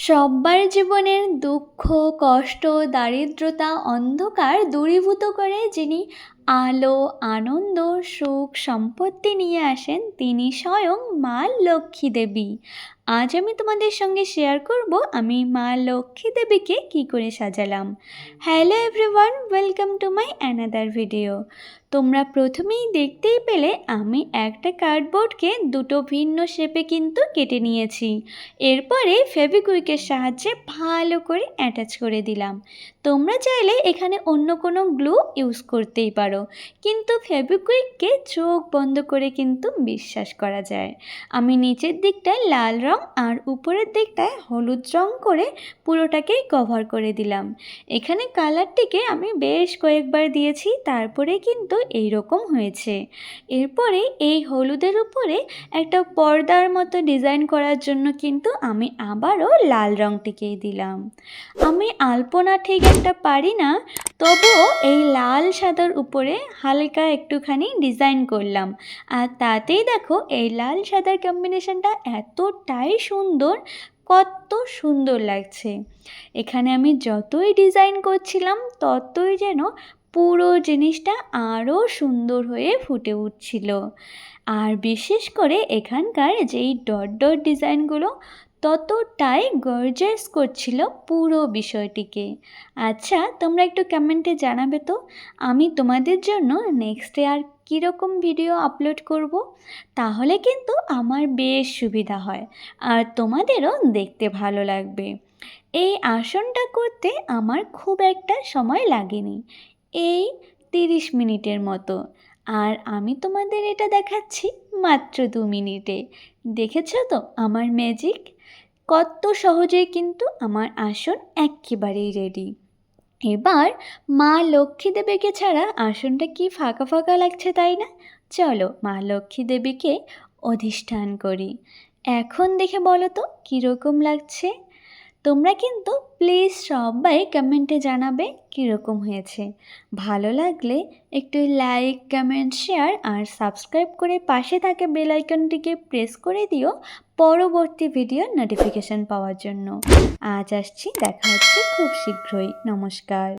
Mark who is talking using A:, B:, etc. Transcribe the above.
A: সব্বার জীবনের দুঃখ কষ্ট দারিদ্রতা অন্ধকার দূরীভূত করে যিনি আলো, আনন্দ, সুখ, সম্পত্তি নিয়ে আসেন তিনি স্বয়ং মা লক্ষ্মী দেবী। আজ আমি তোমাদের সঙ্গে শেয়ার করব আমি মা লক্ষ্মী দেবীকে কী করে সাজালাম। Hello everyone welcome to my another video তোমরা প্রথমেই দেখতেই পেলে আমি একটা কার্ডবোর্ডকে দুটো ভিন্ন শেপে কিন্তু কেটে নিয়েছি। এরপরে ফেভিকুইকের সাহায্যে ভালো করে অ্যাটাচ করে দিলাম। তোমরা চাইলে এখানে অন্য কোনো গ্লু ইউজ করতেই পারো। কিন্তু ফেভিকুইককে চোখ বন্ধ করে কিন্তু বিশ্বাস করা যায়। আমি নিচের দিকটায় লাল রং আর উপরের দিকটায় হলুদ রং করে পুরোটাকেই কভার করে দিলাম। এখানে কালারটিকে আমি বেশ কয়েকবার দিয়েছি, তারপরে কিন্তু এই রকম হয়েছে। এরপরে এই হলুদের উপরে একটা পর্দার মতো ডিজাইন করার জন্য কিন্তু আমি আবারও লাল রঙটিকেই দিলাম। আমি আলপনা ঠিক একটা পারি না, তবুও এই লাল সাদার উপরে হালকা একটুখানি ডিজাইন করলাম। আর তাতেই দেখো, এই লাল সাদার কম্বিনেশনটা এতটাই সুন্দর, কত সুন্দর লাগছে। এখানে আমি যতই ডিজাইন করছিলাম, ততই যেন পুরো জিনিসটা আরও সুন্দর হয়ে ফুটে উঠছিল। আর বিশেষ করে এখানকার যেই ডট ডট ডিজাইনগুলো ততটাই গর্জাস করছিল পুরো বিষয়টিকে। আচ্ছা তোমরা একটু কমেন্টে জানাবে তো, আমি তোমাদের জন্য নেক্সটে আর কীরকম ভিডিও আপলোড করব? তাহলে কিন্তু আমার বেশ সুবিধা হয়, আর তোমাদেরও দেখতে ভালো লাগবে। এই আসনটা করতে আমার খুব একটা সময় লাগেনি, এই তিরিশ মিনিটের মতো। আর আমি তোমাদের এটা দেখাচ্ছি। মাত্র দু মিনিটে। দেখেছ তো আমার ম্যাজিক কত সহজেই কিন্তু আমার আসন একেবারেই রেডি এবার মা লক্ষ্মী দেবীকে ছাড়া আসনটা কি ফাঁকা ফাঁকা লাগছে তাই না? চলো মা লক্ষ্মী দেবীকে অধিষ্ঠান করি। এখন দেখে বলো তো, কীরকম লাগছে? তোমরা কিন্তু প্লিজ সবাই কমেন্টে জানাবে কীরকম হয়েছে। ভালো লাগলে একটু লাইক কমেন্ট শেয়ার আর সাবস্ক্রাইব করে পাশে থাকে বেল আইকনটিকে প্রেস করে দিও পরবর্তী ভিডিওর নোটিফিকেশান পাওয়ার জন্য। আজ আসছি, দেখা হচ্ছে খুব শীঘ্রই। নমস্কার।